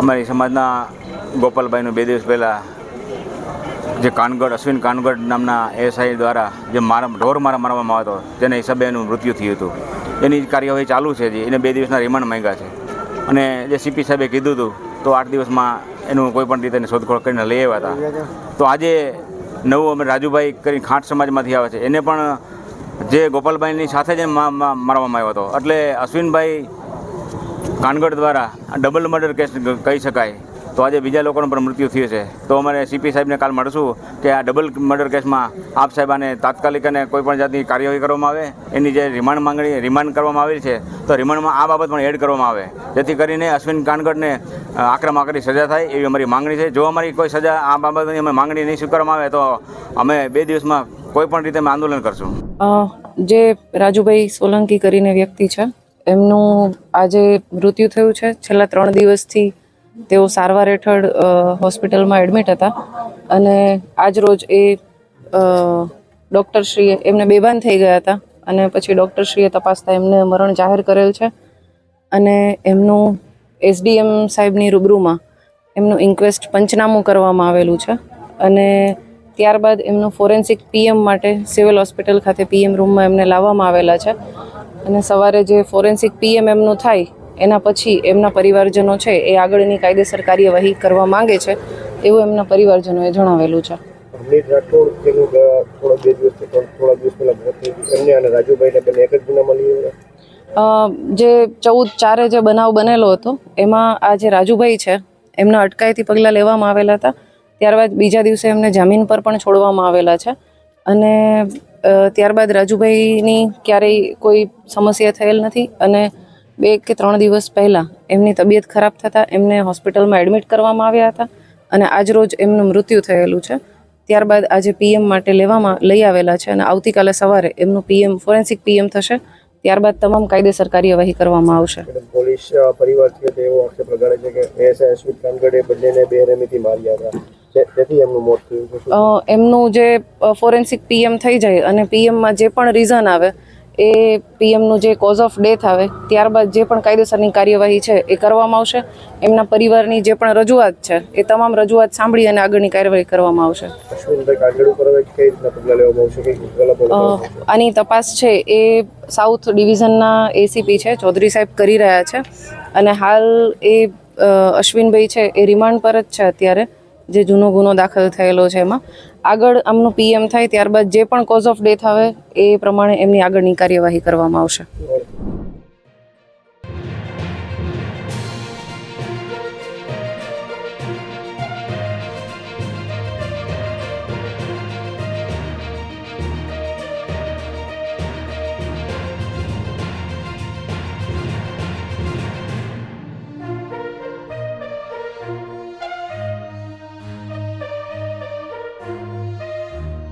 અમારી સમાજના ગોપાલભાઈનું બે દિવસ પહેલાં જે કાનગઢ, અશ્વિન કાનગડ નામના એસઆઈ દ્વારા જે મારા, ઢોર મારા મારવામાં આવ્યો હતો, તેના હિસાબે એનું મૃત્યુ થયું હતું. એની કાર્યવાહી ચાલુ છે જે એને બે દિવસના રિમાન્ડ માંગ્યા છે. અને જે સીપી સાહેબે કીધું હતું, તો આઠ દિવસમાં એનું કોઈ પણ રીતે શોધખોળ કરીને લઈ આવ્યા હતા. તો આજે નવું અમે રાજુભાઈ કરી ખાંટ સમાજમાંથી આવે છે. એને પણ જે ગોપાલભાઈની સાથે જ મારવામાં આવ્યો હતો. એટલે અશ્વિનભાઈ કાનગડ દ્વારા ડબલ મર્ડર કેસ કહી શકાય. તો આજે બીજા લોકોનું પણ મૃત્યુ થયું છે. તો અમારે સીપી સાહેબને કાલ મળશું કે આ ડબલ મર્ડર કેસમાં આપ સાહેબ આને તાત્કાલિક અને કોઈપણ જાતની કાર્યવાહી કરવામાં આવે. એની જે રિમાન્ડ માંગણી રિમાન્ડ કરવામાં આવેલી છે, તો રિમાન્ડમાં આ બાબત પણ એડ કરવામાં આવે. જેથી કરીને અશ્વિન કાનગડને આકરામાં આકરી સજા થાય એવી અમારી માંગણી છે. જો અમારી કોઈ સજા આ બાબતની અમે માંગણી નહીં સ્વીકારવામાં આવે, તો અમે બે દિવસમાં કોઈ પણ રીતે અમે આંદોલન કરશું. જે રાજુભાઈ સોલંકી કરીને વ્યક્તિ છે એમનું આજે મૃત્યુ થયું છે. છેલ્લા ત્રણ દિવસથી તેઓ સારવાર હેઠળ હોસ્પિટલમાં એડમિટ હતા. અને આજ રોજ એ ડૉક્ટરશ્રીએ એમને બેભાન થઈ ગયા હતા. અને પછી ડૉક્ટરશ્રીએ તપાસતા એમને મરણ જાહેર કરેલ છે. અને એમનું એસડીએમ સાહેબની રૂબરૂમાં એમનું ઇન્ક્વેસ્ટ પંચનામું કરવામાં આવેલું છે. અને ત્યારબાદ એમનું ફોરેન્સિક પીએમ માટે સિવિલ હોસ્પિટલ ખાતે પીએમ રૂમમાં એમને લાવવામાં આવેલા છે. અને સવારે જે ફોરેન્સિક પીએમ એમનું થાય એના પછી એમના પરિવારજનો છે એ આગળની કાયદેસર કાર્યવાહી કરવા માંગે છે એવું એમના પરિવારજનોએ જણાવેલું છે. હમીર રાઠોડ જેનું થોડા બે દિવસ થોડા દિવસ પહેલા મોત થઈ ગયું. એમને અને રાજુભાઈને બંને એક જ ગુનામાં લઈ જે ચૌદ ચારે જે બનાવ બનેલો હતો એમાં આ જે રાજુભાઈ છે એમના અટકાયતી પગલાં લેવામાં આવેલા હતા. ત્યારબાદ બીજા દિવસે એમને જામીન પર પણ છોડવામાં આવેલા છે. અને ત્યારબાદ રાજુભાઈની ક્યારેય કોઈ સમસ્યા થયેલ નથી અને બે કે ત્રણ દિવસ પહેલાં એમની તબિયત ખરાબ થતાં એમને હોસ્પિટલમાં એડમિટ કરવામાં આવ્યા હતા અને આજરોજ એમનું મૃત્યુ થયેલું છે. ત્યારબાદ આજે પીએમ માટે લેવામાં લઈ આવેલા છે અને આવતીકાલે સવારે એમનું પીએમ, ફોરેન્સિક પીએમ થશે. ત્યારબાદ તમામ કાયદેસર કાર્યવાહી કરવામાં આવશે. પોલીસ પરિવાર એવો આક્ષેપ લગાડે છે કે અશ્વિત કાનગડે બંનેને બેરહેમીથી માર્યા હતા. તેથી એમનું મોત થયું છે એમનું જે ફોરેન્સિક પીએમ થઈ જાય અને પીએમમાં જે પણ રીઝન આવે એ પીએમનું જે કોઝ ઓફ ડેથ આવે ત્યારબાદ જે પણ કાયદેસરની કાર્યવાહી છે એ કરવામાં આવશે. એમના પરિવારની જે પણ રજૂઆત છે એ તમામ રજૂઆત સાંભળી અને આગળની કાર્યવાહી કરવામાં આવશે. આની તપાસ છે એ સાઉથ ડિવિઝનના એસીપી છે ચૌધરી સાહેબ કરી રહ્યા છે. અને હાલ એ અશ્વિનભાઈ છે એ રિમાન્ડ પર જ છે અત્યારે. જે જૂનો ગુનો દાખલ થયેલો છે એમાં. આગળ આમનું પીએમ થાય ત્યારબાદ જે પણ કોઝ ઓફ ડેથ આવે એ પ્રમાણે એમની આગળની કાર્યવાહી કરવામાં આવશે.